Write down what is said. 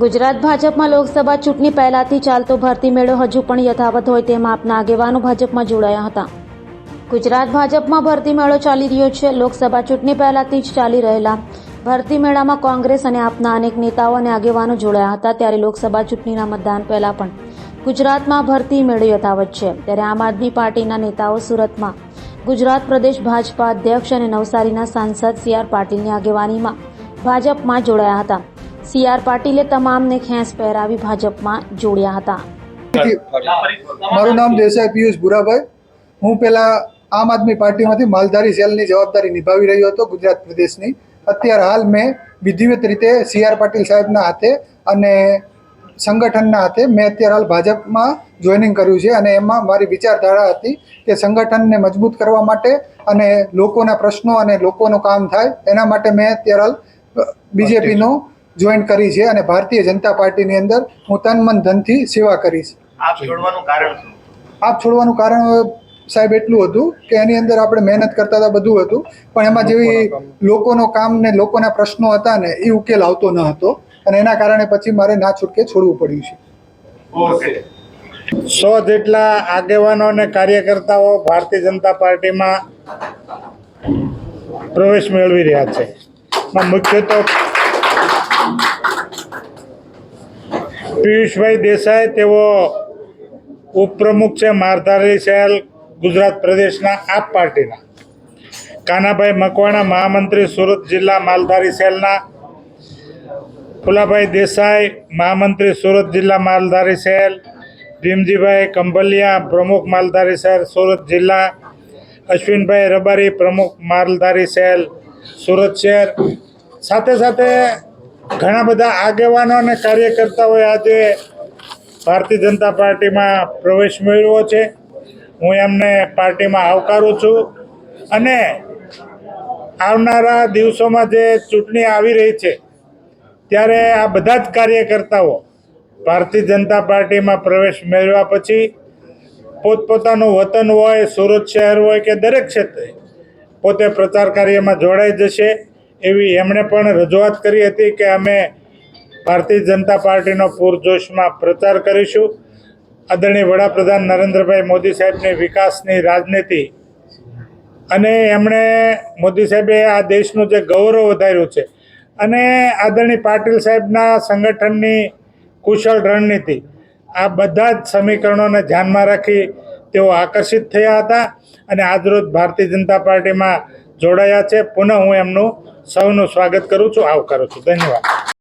ગુજરાત ભાજપમાં લોકસભા ચૂંટણી પહેલાથી ચાલતો ભરતી મેળો હજુ પણ યથાવત હોય તેમ આપના આગેવાનો ભાજપમાં જોડાયા હતા. ગુજરાત ભાજપમાં ભરતી મેળો ચાલી રહ્યો છે. લોકસભા ચૂંટણી પહેલાથી જ ચાલી રહેલા ભરતી મેળામાં કોંગ્રેસ અને આપના અનેક નેતાઓ અને આગેવાનો જોડાયા હતા ત્યારે લોકસભા ચૂંટણીના મતદાન પહેલા પણ ગુજરાતમાં ભરતી મેળો યથાવત છે. ત્યારે આમ આદમી પાર્ટીના નેતાઓ સુરતમાં, ગુજરાત પ્રદેશ ભાજપા અધ્યક્ષ અને નવસારીના સાંસદ સી આર પાટીલની આગેવાનીમાં ભાજપમાં જોડાયા હતા. સી આર પાટીલે તમામને ખેંચ પહેરાવી ભાજપમાં જોડ્યા હતા. મારું નામ દેસાઈ પિયુષ ભુરાભાઈ. હું પેલા આમ આદમી પાર્ટીમાંથી માલધારી સેલની જવાબદારી નિભાવી રહ્યો હતો ગુજરાત પ્રદેશની. અત્યારે હાલ મેં વિધિવત રીતે સી આર પાટીલ સાહેબના હાથે અને સંગઠનના હાથે મેં અત્યારે હાલ ભાજપમાં જોઈનિંગ કર્યું છે અને એમાં મારી વિચારધારા હતી કે સંગઠનને મજબૂત કરવા માટે અને લોકોના પ્રશ્નો અને લોકોનું કામ થાય એના માટે મેં અત્યારે હાલ બીજેપીનો જોઈન કરી છે અને ભારતીય જનતા પાર્ટીની અંદર હું તન મન ધનથી સેવા કરીશ. આપ છોડવાનું કારણ શું? આપ છોડવાનું કારણ સાહેબ એટલું હતું કે એની અંદર આપણે મહેનત કરતા હતા બધું હતું પણ એમાં જેવી લોકોનો કામ ને લોકોના પ્રશ્નો હતા ને એ ઉકેલ આવતો ન હતો અને એના કારણે પછી મારે ના છૂટકે છોડવું પડ્યું છે. સો જેટલા આગેવાનો અને કાર્યકર્તાઓ ભારતીય જનતા પાર્ટીમાં પ્રવેશ મેળવી રહ્યા છે. એમાં મુખ્ય તો પિયુષભાઈ દેસાઈ, તેઓ ઉપપ્રમુખ છે મારધારી સેલ ગુજરાત પ્રદેશના આપ પાર્ટીના. કાનાભાઈ મકવાણા, મહામંત્રી સુરત જિલ્લા માલધારી સેલના. ફુલાભાઈ દેસાઈ, મહામંત્રી સુરત જિલ્લા માલધારી સેલ. ભીમજીભાઈ કંભલિયા, પ્રમુખ માલધારી સેલ સુરત જિલ્લા. અશ્વિનભાઈ રબારી, પ્રમુખ માલધારી સેલ સુરત શહેર. સાથે સાથે ઘણા બધા આગેવાનો અને કાર્યકર્તાઓએ આજે ભારતીય જનતા પાર્ટીમાં પ્રવેશ મેળવ્યો છે. હું એમને પાર્ટીમાં આવકારું છું. અને આવનારા દિવસોમાં જે ચૂંટણી આવી રહી છે, ત્યારે આ બધા જ કાર્યકર્તાઓ ભારતીય જનતા પાર્ટીમાં પ્રવેશ મેળવ્યા પછી પોતપોતાનું વતન હોય, સુરત શહેર હોય કે દરેક ક્ષેત્રે, પોતે પ્રચાર કાર્યમાં જોડાઈ જશે. એવી એમણે પણ રજૂઆત કરી હતી કે અમે ભારતીય જનતા પાર્ટીનો પૂરજોશમાં પ્રચાર કરીશું. આદરણીય વડાપ્રધાન નરેન્દ્રભાઈ મોદી સાહેબની વિકાસની રાજનીતિ. અને એમણે મોદી સાહેબે આ દેશનું જે ગૌરવ વધાર્યું છે. અને આદરણીય પાટીલ સાહેબના સંગઠનની કુશળ રણનીતિ. આ બધા જ સમીકરણોને ધ્યાનમાં રાખી તેઓ આકર્ષિત થયા હતા. અને આજરોજ ભારતીય જનતા પાર્ટીમાં જોડાયા છે. પુનઃ હું એમનું સૌનું સ્વાગત કરું છું. આવકારું છું. ધન્યવાદ.